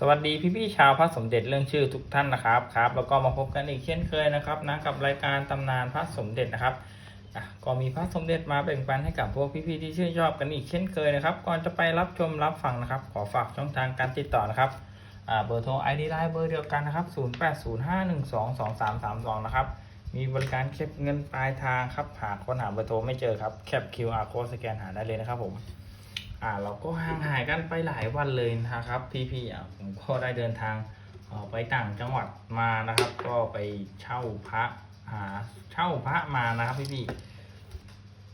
สวัสดีพี่ๆชาวพระสมเด็จเรื่องชื่อทุกท่านนะครับครับแล้วก็มาพบกันอีกเช่นเคยนะครับนะกับรายการตำนานพระสมเด็จนะครับก็มีพระสมเด็จมาแบ่งปันให้กับพวกพี่ๆที่ชื่นชอบกันอีกเช่นเคยนะครับ ก่อนจะไปรับชมรับฟังนะครับ ขอฝากช่องทางการติดต่อนะครับเบอร์โทร ID ไลน์เบอร์เดียวกันนะครับ 0805122332 นะครับ มีบริการเก็บเงินปลายทางครับหากค้นหาเบอร์โทรไม่เจอครับแคป QR code สแกนหาได้เลยนะครับผม อ่าเราก็ห่างหายกันไปหลายวันเลยนะครับพี่ๆอะผมก็ได้เดินทางออไปต่างจังหวัดมานะครับ ก็ไปเช่าพระหาเช่าพระมานะครับพี่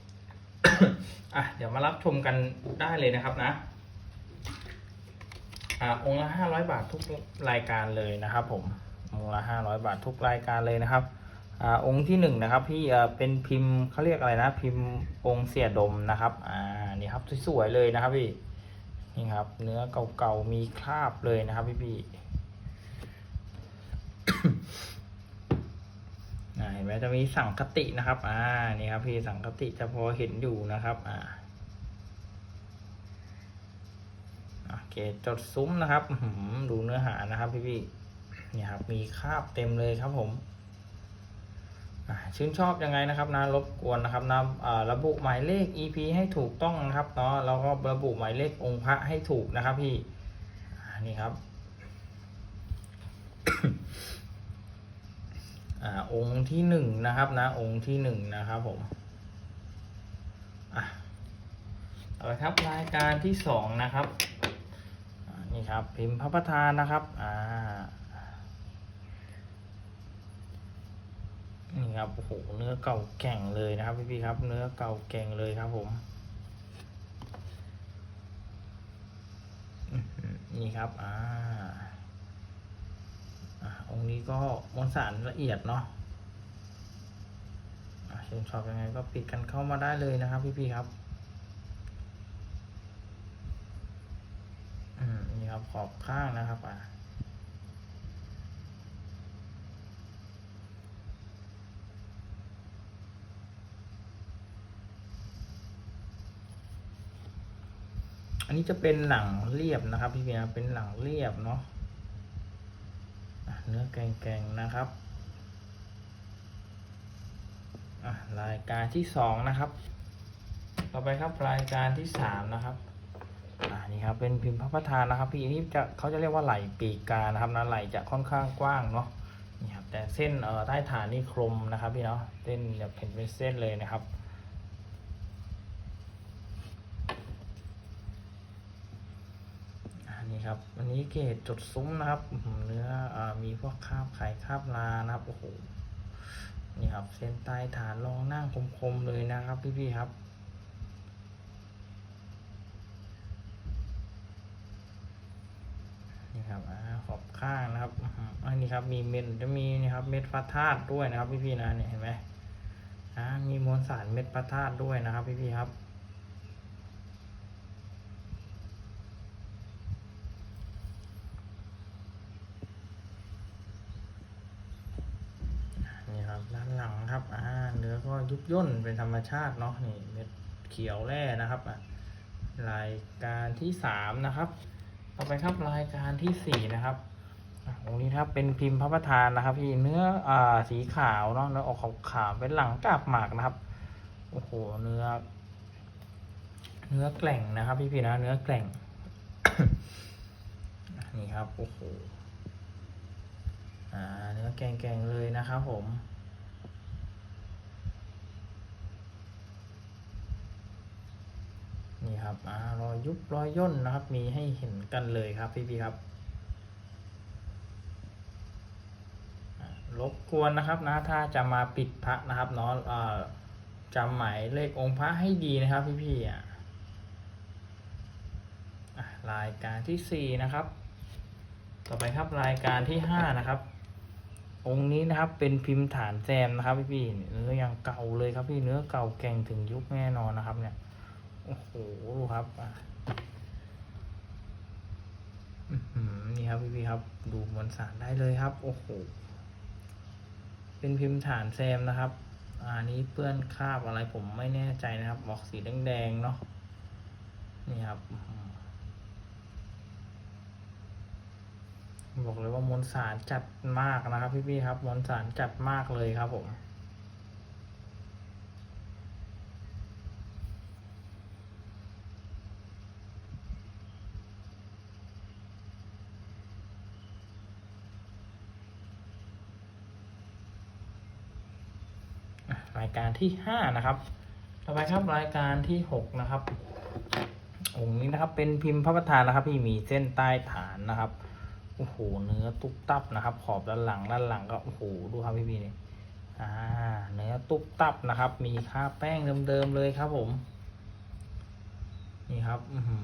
ๆอะเดี๋ยวมารับชมกันได้เลยนะครับนะอ่าองค์ละห้าร้อยบาททุกรายการเลยนะครับ ผมองค์ละห้าร้อยบาททุกรายการเลยนะครับ อองค์ที่หนึ่งนะครับพี่เป็นพิมพ์เขาเรียกอะไรนะ พิมพ์องค์เสียดมนะครับอ่านี่ครับสวยๆเลยนะครับพี่นี่ครับ เนื้อเก่าๆมีคราบเลยนะครับพี่พี่เห็นไหมจะมีสังคตินะครับ อ่า นี่ครับพี่สังคติจะพอเห็นอยู่นะครับ อ่าโอเคจดซุ้มนะครับดูเนื้อหานะครับ พี่พี่นี่ครับ มีคราบเต็มเลยครับผม ชื่นชอบยังไงนะครับนะรบกวนนะครับนะอ่าระบุหมายเลข EP ให้ถูกต้องนะครับเนาะแล้วก็ระบุหมายเลของค์พระให้ถูกนะครับพี่นี่ครับอองค์ที่หนึ่งนะครับนะองค์ที่หนึ่งนะครับผมอะเอาละครับรายการที่สองนะครับนี่ครับพิมพ์พระประธานนะครับอ่า นี่ครับโอ้โหเนื้อเก่าแก่งเลยนะครับพี่ๆครับ เนื้อเก่าแก่งเลยครับผมนี่ครับอ่าอ่าองค์นี้ก็มวลสารละเอียดเนาะอ่าชื่นชอบยังไงก็ปิดกันเข้ามาได้เลยนะครับ พี่ๆครับอืมนี่ครับขอบข้างนะครับอ่า นนี้จะเป็นหลังเรียบนะครับ พี่เบียเป็นหลังเรียบเนาะเนื้อแกงๆนะครับรายการที่สองนะครับ ต่อไปครับรายการที่สามนะครับอ่านี่ครับเป็นพิมพ์พระประธานนะครับ พี่นี่จะเขาจะเรียกว่าไหลปีกกานะครับนะไหลจะค่อนข้างกว้างเนาะนี่ครับแต่เส้นเอ่อใต้ฐานนี่คมนะครับพี่เนาะเส้นจะเห็นเป็นเส้นเลยนะครับ อันนี้ ครับอันนี้เกรดจดซุ้มนะครับเนื้ออมีพวกคราบไข่คราบลานะครับโอ้โหนี่ครับ เส้นใต้ฐานรองนั่งคมๆเลยนะครับ พี่ๆครับนี่ครับอขอบข้างนะครับอันนี้ครับมีเม็ดจะมีนี่ครับเม็ดพระธาตุด้วยนะครับ พี่ๆนะเนี่ยเห็นไหมอ่ามีมวลสารเม็ดพระธาตุด้วยนะครับ พี่ๆครับ นี่ครับด้านหลังครับ อ่า เนื้อก็ ยุบย่นเป็นธรรมชาติเนาะนี่เม็ดเขียวแร่นะครับอะรายการที่สามนะครับ ต่อไปครับรายการที่สี่นะครับตรงนี้ครับเป็นพิมพ์พระประธานนะครับพี่เนื้ออ่าสีขาวเนาะเนื้อออกขาวๆเป็นหลังกาบหมากนะครับโอ้โหเนื้อ เนื้อแกล่งนะครับ พี่พี่นะเนื้อแกล่งนี่ครับโอ้โหอ่า เนื้อแกงๆเลยนะครับผม นี่ครับอรอยยุบรอยย่นนะครับ มีให้เห็นกันเลยครับพี่พี่ครับรบกวนนะครับนะถ้าจะมาปิดพระนะครับเนาะจำหมายเลของค์พระให้ดีนะครับพี่พี่อะรายการที่สี่นะครับ ต่อไปครับรายการที่ห้านะครับ องค์นี้นะครับเป็นพิมพ์ฐานแซมนะครับพี่พี่เนื้อยังเก่าเลยครับพี่เนื้อเก่าแก่งถึงยุคแน่นอนนะครับเนี่ย โอ้โหดูครับอืมนี่ครับพี่พี่ๆครับ ดูมวลสารได้เลยครับ โอ้โห เป็นพิมพ์ฐานแซมนะครับอ่านี้เปื้อนคราบอะไรผมไม่แน่ใจนะครับบอกสีแดงๆเนาะนี่ครับบอกเลยว่ามวลสารจัดมากนะครับ พี่ๆครับ มวลสารจัดมากเลยครับผมายการที่ห้านะครับ ต่อไปครับรายการที่หกนะครับองค์นี้นะครับ เป็นพิมพ์พระประธานนะครับ ที่มีเส้นใต้ฐานนะครับโอ้โหเนื้อตุ๊บตับนะครับ ขอบด้านหลังด้านหลังก็โอ้โหดูครับพี่พี่นี่อ่าเนื้อตุ๊บตับนะครับ มีค่าแป้งเดิมๆเลยครับผม นี่ครับอือหื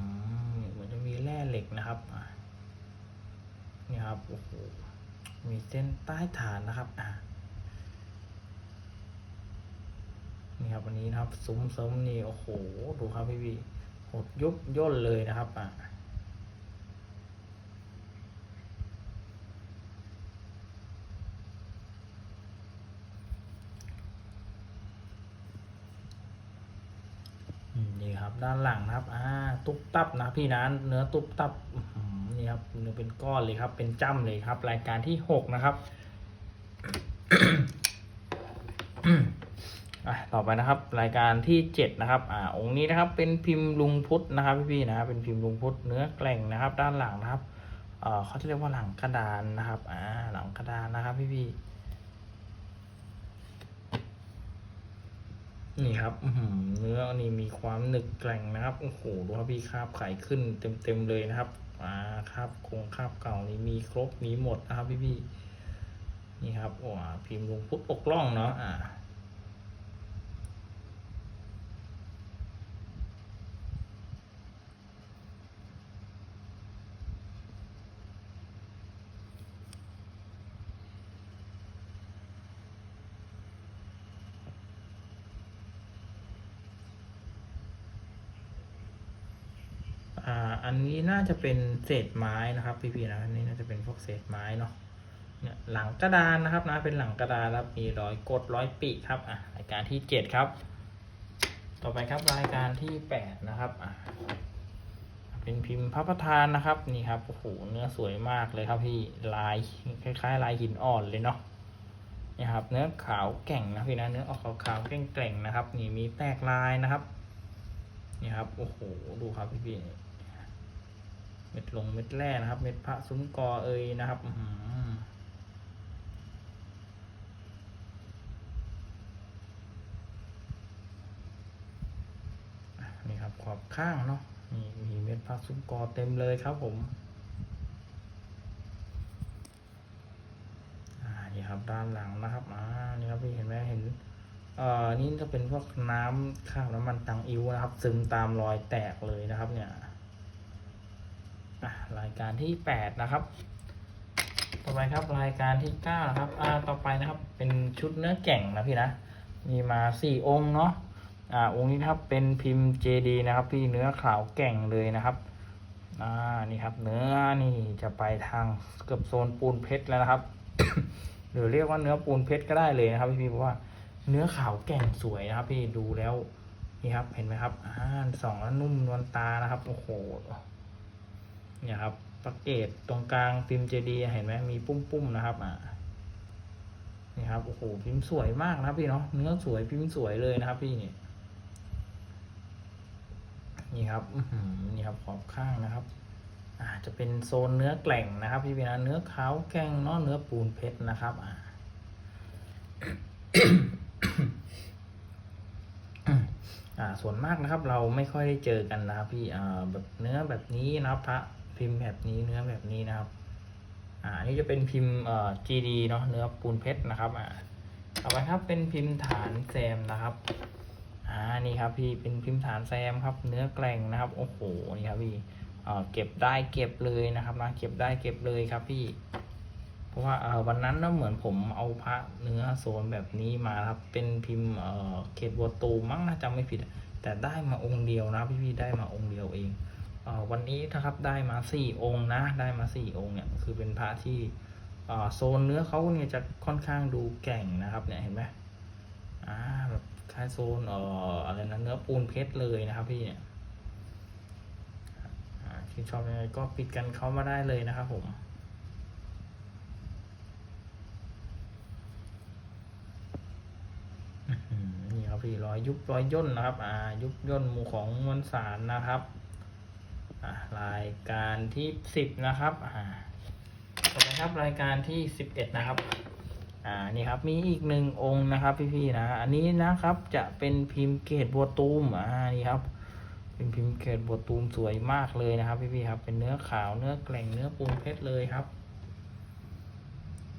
อเหมือนจะมีแร่เหล็กนะครับอะนี่ครับโอ้โหมีเส้นใต้ฐานนะครับ อ่า นี่ ครับวันนี้นะครับซุ้มซุ้มนี่โอ้โหดูครับพี่พี่หดยุบย่นเลยนะครับอะนี่ครับด้านหลังนะครับอ่าตุ๊บตับนะพี่นะเนื้อตุ๊บตับนี่ครับเนื้อเป็นก้อนเลยครับ เป็นจ้ำเลยครับ รายการที่หกนะครับ อะ ต่อไปนะครับ รายการที่เจ็ดนะครับอ่าองค์นี้นะครับเป็นพิมพ์ลุงพุทธนะครับพี่ๆนะครับเป็นพิมพ์ลุงพุทธเนื้อแกล่งนะครับ ด้านหลังนะครับเอ่อเขาจะเรียกว่าหลังกระดานนะครับอ่าหลังกระดานนะครับพี่ๆนี่ครับเนื้อนี่มีความหนึบแกร่งนะครับโอ้โหดูครับพี่คราบไข่ขึ้นเต็มๆเลยนะครับอ่าคราบคงคราบเก่านี่มีครบมีหมดนะครับพี่ๆนี่ครับโอ้พิมพ์ลุงพุทธอกล่องเนาะอ่า อันนี้น่าจะเป็นเศษไม้นะครับ พี่ๆนะอันนี้น่าจะเป็นพวกเศษไม้เนาะเนี่ยหลังกระดานนะครับนะเป็นหลังกระดานแล้วมีร้อยกดร้อยปีครับอะรายการที่เจ็ดครับ ต่อไปครับรายการที่แปดนะครับอะเป็นพิมพ์พระประธานนะครับนี่ครับโอ้โหเนื้อสวยมากเลยครับพี่ลายคล้าย ๆ ลายหินอ่อนเลยเนาะนี่ครับ เนื้อขาวแก่งนะพี่นะเนื้อออกขาวๆแก่งๆนะครับ นี่มีแตกลายนะครับนี่ครับโอ้โหดูครับพี่พี่ๆ เม็ดลงเม็ดแร่นะครับ เม็ดพระซุ้มกอเอยนะครับนี่ครับขอบข้างเนาะนี่มีเม็ดพระซุ้มกอเต็มเลยครับผมนี่ครับด้านหลังนะครับอ่านี่ครับพี่เห็นไหมเห็นเอ่อนี่จะเป็นพวกน้ำข้าวน้ำมันตังอิวนะครับ ซึมตามรอยแตกเลยนะครับเนี่ย อะรายการที่แปดนะครับ ต่อไปครับรายการที่เก้านะครับอ่าต่อไปนะครับเป็นชุดเนื้อแก่งนะพี่นะมีมาสี่องค์เนาะอ่าองค์นี้นะครับเป็นพิมพ์เจดีนะครับ พี่เนื้อขาวแก่งเลยนะครับอ่านี่ครับ เนื้อนี่จะไปทางเกือบโซนปูนเพชรแล้วนะครับ หรือเรียกว่าเนื้อปูนเพชรก็ได้เลยนะครับพี่ๆเพราะว่าเนื้อขาวแก่งสวยนะครับ พี่ดูแล้วนี่ครับเห็นไหมครับอ่าสองแล้วนุ่มนวลตานะครับโอ้โห เนี่ยครับประเกตตรงกลางพิมพ์เจดีย์เห็นไหมมีปุ้มๆนะครับอ่านี่ครับโอ้โหพิมพ์สวยมากนะพี่เนาะเนื้อสวยพิมพ์สวยเลยนะครับ พี่นี่นี่ครับอื้อหือนี่ครับขอบข้างนะครับอ่าจะเป็นโซนเนื้อแกล่งนะครับ พี่พี่นะเนื้อขาวแกงเนาะเนื้อปูนเพชรนะครับอ่าอ่าส่วนมากนะครับ เราไม่ค่อยได้เจอกันนะครับ พี่อ่าแบบเนื้อแบบนี้นะพระ พิมพ์แบบนี้เนื้อแบบนี้นะครับอ่านนี้จะเป็นพิมพ์เอ่อ GD เนาะเนื้อปูนเพชรนะครับอ่าต่อไปครับเป็นพิมพ์ฐานแซมนะครับอ่านี่ครับพี่เป็นพิมพ์ฐานแซมครับ เนื้อแกร่งนะครับโอ้โหนี่ครับพี่เอ่อเก็บได้เก็บเลยนะครับนะเก็บได้เก็บเลยครับพี่ เพราะว่าเอ่อวันนั้นนะเหมือนผมเอาพระเนื้อโซนแบบนี้มาครับ เป็นพิมพ์เอ่อเขตบัวตูมั้งนะจำไม่ผิด แต่ได้มาองค์เดียวนะพี่ๆได้มาองค์เดียวเอง วันนี้นะครับได้มาสี่องค์นะได้มาสี่องค์เนี่ยคือเป็นพระที่โซนเนื้อเขาเนี่ยจะค่อนข้างดูแก่งนะครับเนี่ยเห็นไหมอ่าแบบคล้ายโซนอ่ออะไรนะเนื้อปูนเพชรเลยนะครับพี่เนี่ยชื่ชอบยังไงก็ปิดกันเข้ามาได้เลยนะครับผมนี่ครับพี่รอยยุบรอยย่นนะครับ อ่า ยุบย่นหมู่ของมวลสารนะครับ รายการที่สิบนะครับต่อไปครับรายการที่สิบเอ็ดนะครับ อ่านี่ครับมีอีกหนึ่งองค์นะครับ พี่ๆนะอันนี้นะครับจะเป็นพิมพ์เกตบัวตูมอ่านี่ครับ เป็นพิมพ์เกตบัวตูมสวยมากเลยนะครับ พี่ๆครับ เป็นเนื้อขาวเนื้อแกล่งเนื้อปูนเพชรเลยครับ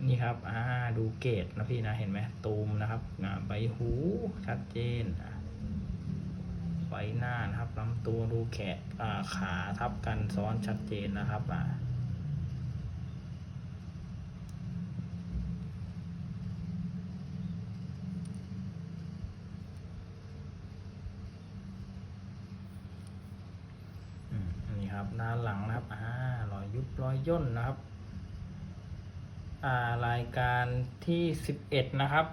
นี่ครับอ่าดูเกตนะพี่นะเห็นไหมตูมนะครับใบหูชัดเจนอะ ใบหน้านะครับลำตัวดูแขนขาทับกันซ้อนชัดเจนนะครับอ่านี่ครับด้านหลังนะครับอ่ารอยยุบรอยย่นนะครับ อ่ารายการที่สิบเอ็ดนะครับ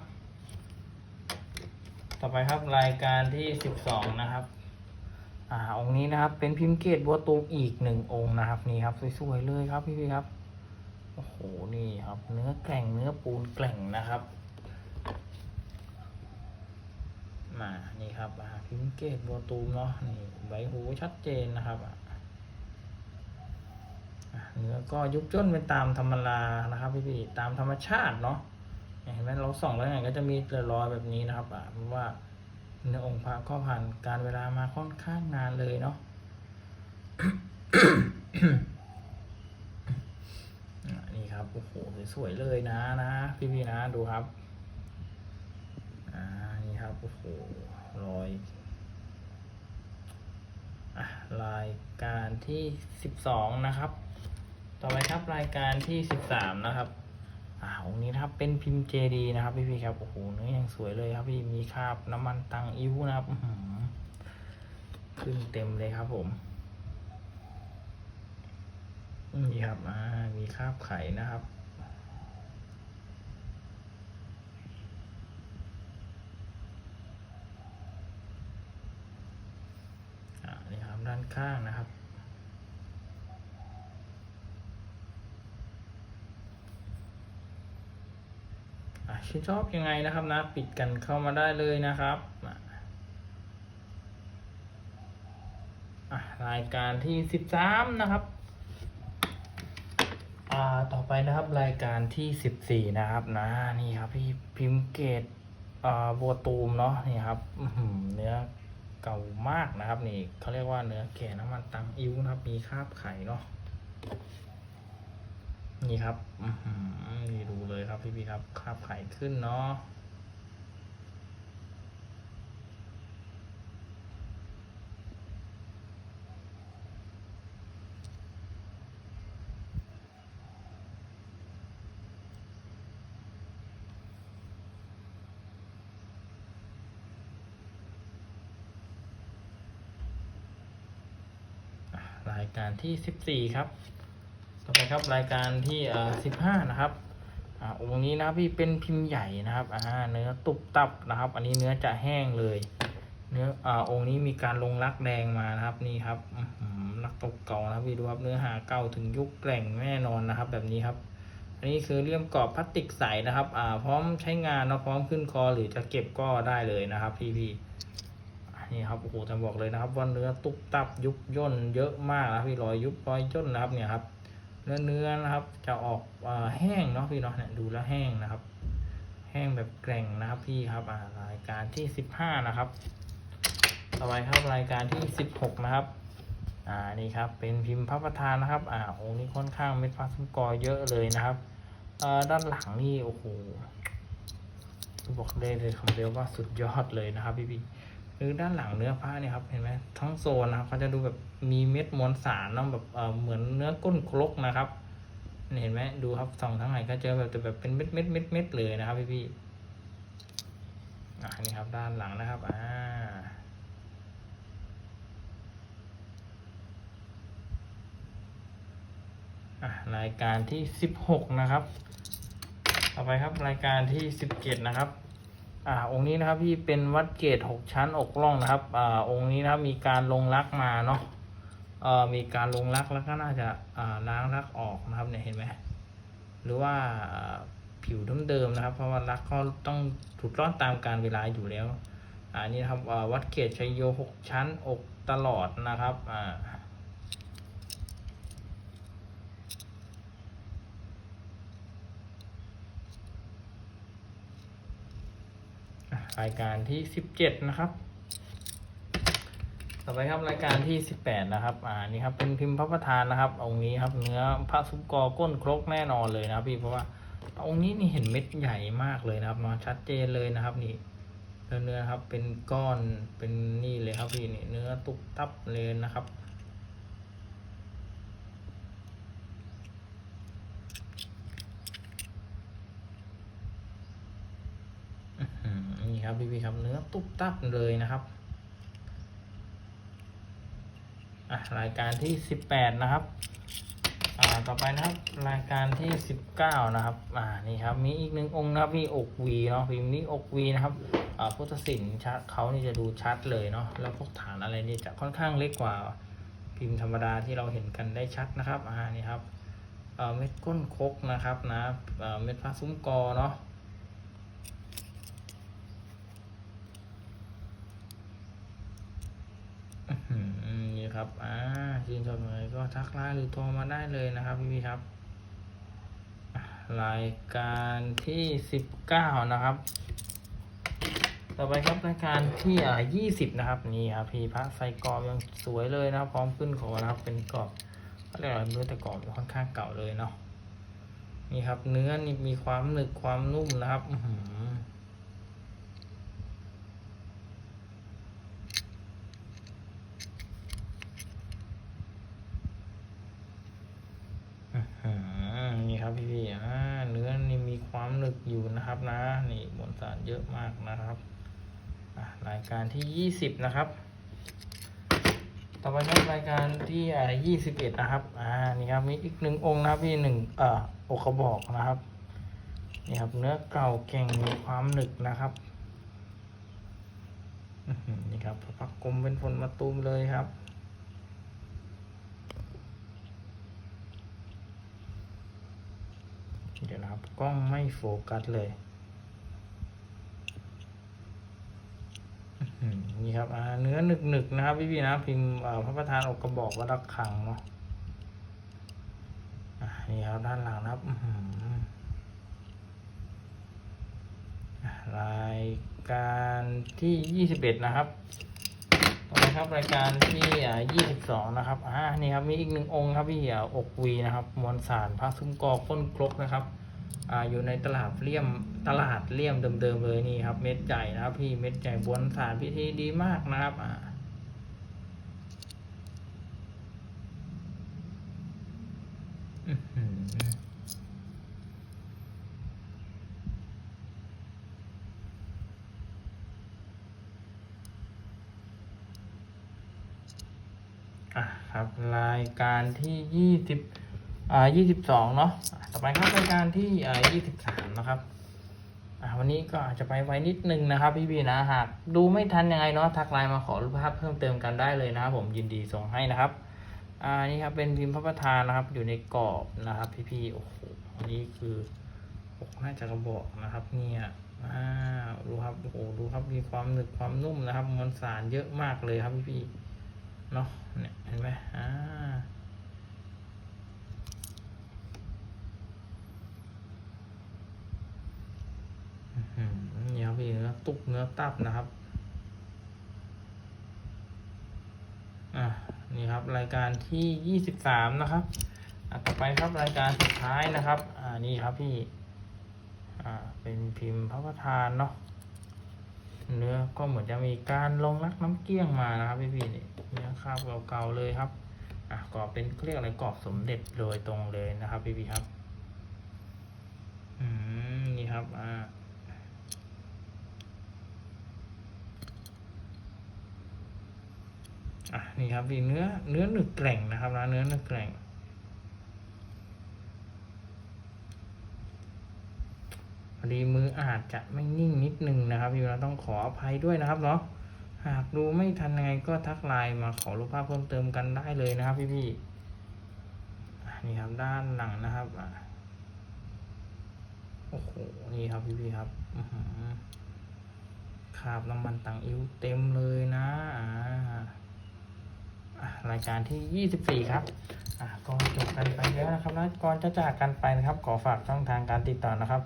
ต่อไปครับรายการที่สิบสองนะครับ อ่าองค์นี้นะครับ เป็นพิมพ์เกตบัวตูมอีกหนึ่งองค์นะครับนี่ครับสวยๆเลยครับพี่พี่ๆครับโอ้โหนี่ครับ เนื้อแกร่งเนื้อปูนแกร่งนะครับมานี่ครับอ่าพิมพ์เกตบัวตูมเนาะนี่ใบหูชัดเจนนะครับเนื้อก็ยุบย่นเป็นตามธรรมดานะครับพี่พี่ๆตามธรรมชาติเนาะ เห็นไหมเราส่องแล้วไงก็จะมีรอยแบบนี้นะครับอะเพราะว่าเนื้อองค์พระก็ผ่านการเวลามาค่อนข้างนานเลยเนาะนี่ครับโอ้โหสวยๆเลยนะนะพี่ๆนะดูครับอ่านี่ครับโอ้โหรอยรายการที่สิบสองนะครับ ต่อไปครับรายการที่สิบสามนะครับ อ่าองค์นี้นะครับเป็นพิมพ์เจดีนะครับพี่พี่ครับโอ้โหเนื้อยังสวยเลยครับพี่มีคราบน้ำมันตังอิ้วนะครับขึ้นเต็มเลยครับผมนี่ครับอ่ามีคราบไข่นะครับอ่านี่ครับด้านข้างนะครับ อะชื่ชอบยังไงนะครับนะ ปิดกันเข้ามาได้เลยนะครับรายการที่สิบสามนะครับอ่าต่อไปนะครับรายการที่สิบสี่นะครับนะนี่ครับพี่พิมพ์เกตอ่าบัวตูมเนาะนี่ครับเนื้อเก่ามากนะครับ นี่เขาเรียกว่าเนื้อแก่น้ำมันตังอิ้วนะครับ มีคราบไข่เนาะ นี่ครับนี่ดูเลยครับพี่พี่ครับคาบไข่ขึ้นเนาะอะรายการที่สิบสี่ครับ ต่อไปครับรายการที่เอ่อสิบห้านะครับอ่าองค์นี้นะพี่เป็นพิมพ์ใหญ่นะครับอ่าเนื้อตุบตับนะครับ อันนี้เนื้อจะแห้งเลย เนื้ออ่าองค์นี้มีการลงรักแดงมานะครับนี่ครับหืมรักตกเก่านะพี่ดูครับเนื้อหาเก่าถึงยุคแกร่งแน่นอนนะครับ แบบนี้ครับ อันนี้คือเลี่ยมกรอบพลาสติกใสนะครับอ่าพร้อมใช้งานเนาะพร้อมขึ้นคอหรือจะเก็บก็ได้เลยนะครับ พี่พี่นี่ครับโอ้โหจะบอกเลยนะครับว่าเนื้อตุบตับยุบย่นเยอะมากนะพี่รอยยุบรอยย่นนะครับเนี่ยครับ เนื้อเนื้อนะครับ จะออกอแห้งเนาะพี่เนาะเนี่ยดูแล้วแห้งนะครับ แห้งแบบแกร่งนะครับพี่ครับรายการที่สิบห้านะครับ ต่อไปครับรายการที่สิบหกนะครับอ่านี่ครับเป็นพิมพ์พระประธานนะครับ อ่าองค์นี้ค่อนข้างเม็ดฟ้าสุกอเยอะเลยนะครับเอ่อด้านหลังนี่โอ้โหบอกได้เลยคำเดียวว่าสุดยอดเลยนะครับพี่พี่ คือด้านหลังเนื้อผ้าเนี่ยครับเห็นไหมทั้งโซนนะครับเขาจะดูแบบมีเม็ดมวลสารนะแบบเออเหมือนเนื้อก้นครกนะครับเห็นไหมดูครับส่องทั้งไหนก็เจอแบบแต่แบบเป็นเม็ดเม็ดเม็ดเม็ดเลยนะครับพี่พี่อ่านี่ครับด้านหลังนะครับอ่าอะรายการที่สิบหกนะครับ ต่อไปครับรายการที่สิบเจ็ดนะครับ อ่าองค์นี้นะครับพี่เป็นวัดเกตหกชั้นอกล่องนะครับอ่าองค์นี้นะครับมีการลงรักมาเนาะเอ่อมีการลงรักแล้วก็น่าจะอ่าล้างรักออกนะครับเนี่ยเห็นไหมหรือว่าผิวเดิมๆนะครับ เพราะว่ารักก็ต้องถูกร่อนตามการเวลาอยู่แล้วอันนี้นะครับวัดเกตชัยโยหกชั้นอกตลอดนะครับอ่า รายการที่สิบเจ็ดนะครับ ต่อไปครับรายการที่สิบแปดนะครับ อ่านี่ครับเป็นพิมพ์พระประธานนะครับองค์นี้ครับเนื้อพระสุกอก้นครกแน่นอนเลยนะครับ พี่เพราะว่าองค์นี้นี่เห็นเม็ดใหญ่มากเลยนะครับเนาะชัดเจนเลยนะครับนี่เนื้อเนื้อครับเป็นก้อนเป็นนี่เลยครับพี่นี่เนื้อตุกตับเลยนะครับ อื้อหือนี่ครับพี่พี่ๆครับ เนื้อ ตุบตับเลยนะครับอะรายการที่สิบแปดนะครับอ่าต่อไปนะครับรายการที่สิบเก้านะครับอ่านี่ครับมีอีกหนึ่งองค์นะครับมีอกวีเนาะพิมพ์นี้อกวีนะครับอ่าพุทธศิลป์ชัดเขานี่จะดูชัดเลยเนาะแล้วพวกฐานอะไรนี่จะค่อนข้างเล็กกว่าพิมพ์ธรรมดาที่เราเห็นกันได้ชัดนะครับอ่านี่ครับเม็ดก้นคกนะครับนะเอ่อเม็ดพระซุ้มกอเนาะ อื้อหือ นี่ครับอ่าชื่นชมเลยก็ทักไลน์หรือโทรมาได้เลยนะครับพี่พี่ครับรายการที่สิบเก้านะครับ ต่อไปครับรายการที่อ่ายี่สิบนะครับนี่ครับพี่พระใส่กรอบยังสวยเลยนะครับพร้อมขึ้นขอนะครับเป็นกรอบก็เรียกอะไรไม่รู้แต่กรอบค่อนข้างเก่าเลยเนาะนี่ครับ เนื้อนี่มีความหนึบความนุ่มนะครับ อืหือนี่ครับพี่พี่ๆอ่าเนื้อนี่มีความหนึบอยู่ นะครับนะนี่มวลสารเยอะมากนะครับรายการที่ยี่สิบนะครับ ต่อไปครับรายการที่อ่ายี่สิบเอ็ดนะครับอ่านี่ครับมีอีกหนึ่งองค์นะครับพี่หนึ่งเอ่ออกระบอกนะครับนี่ครับเนื้อเก่าแก่งมีความหนึบนะครับนี่ครับพักกลมเป็นฝนมาตูมเลยครับ เดี๋ยวนะครับ กล้องไม่โฟกัสเลย นี่ครับอ่าเนื้อหนึกๆนนะครับพี่พี่นะพิมพ์อ่าพระประธานอกกระบอกวัดระฆังเนาะนี่ครับด้านหลังนะครับรายการที่ยี่สิบเอ็ดนะครับ ต่อไปครับรายการที่อ่ายี่สิบสองนะครับอ่านี่ครับมีอีกหนึ่งองค์ครับพี่อกวีนะครับ มวลสารพระซุ้มกอก้นครกนะครับอ่าอยู่ในตลาดเลี่ยมตลาดเลี่ยมเดิมๆเลยนี่ครับ เม็ดใหญ่นะครับ พี่เม็ดใหญ่บวนสารพิธีดีมากนะครับอ่าอื้อ หืออะครับ รายการที่ยี่สิบอ่ายี่สิบสองเนาะต่อไปครับรายการที่อ่ายี่สิบสามนะครับอ่าวันนี้ก็อาจจะไปไวนิดนึงนะครับ พี่บีนะหากดูไม่ทันยังไงเนาะทักไลน์มาขอรูปภาพเพิ่มเติมกันได้เลยนะครับผมยินดีส่งให้นะครับอ่านี่ครับเป็นพิมพ์พระประธานนะครับ อยู่ในกรอบนะครับ พี่ๆโอ้โหอันนี้คืออกน่าจะกระบอกนะครับ เนี่ยอ่าดูครับโอ้โหดูครับมีความหนึบความนุ่มนะครับมวลสารเยอะมากเลยครับพี่ๆเนาะเนี่ย เห็นไหมอ่าอืมนี่ครับพี่เนื้อตุกเนื้อตับนะครับ อะนี่ครับรายการที่ยี่สิบสามนะครับอะต่อไปครับรายการสุดท้ายนะครับ อ่านี่ครับพี่ อ่าเป็นพิมพ์พระประธานเนาะเนื้อก็เหมือนจะมีการลงรักน้ำเกลี้ยงมานะครับพี่พี่นี่ เนื้อคราบเก่าๆเลยครับอะกรอบเป็นเรียกอะไรกรอบสมเด็จโดยตรงเลยนะครับพี่พี่ครับ อืมนี่ครับอ่าอะนี่ครับพี่เนื้อเนื้อหนึกแกร่งนะครับนะเนื้อหนึกแกร่งพอดีมืออาจจะไม่นิ่งนิดนึงนะครับพี่เราต้องขออภัยด้วยนะครับเนาะ หากดูไม่ทันยังไงก็ทักไลน์มาขอรูปภาพเพิ่มเติมกันได้เลยนะครับ พี่พี่ๆนี่ครับด้านหลังนะครับโอ้โหนี่ครับพี่พี่ๆครับคราบน้ำมันต่างอิ้วเต็มเลยนะอ่ารายการที่ยี่สิบสี่ครับอะก็จบกันไปแล้วนะครับนะก่อนจะจากกันไปนะครับ ขอฝากช่องทางการติดต่อนะครับ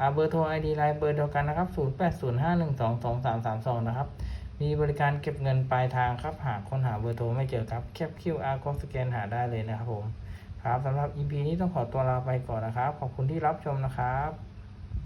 อ่าเบอร์โทรไอดีไลน์เบอร์เดียวกันนะครับ 0 8 0 5 1 2 2 3 3 2 นะครับ มีบริการเก็บเงินปลายทางครับหากค้นหาเบอร์โทรไม่เจอครับแคป QR code สแกนหาได้เลยนะครับผม ครับสำหรับ EP นี้ต้องขอตัวลาไปก่อนนะครับ ขอบคุณที่รับชมนะครับ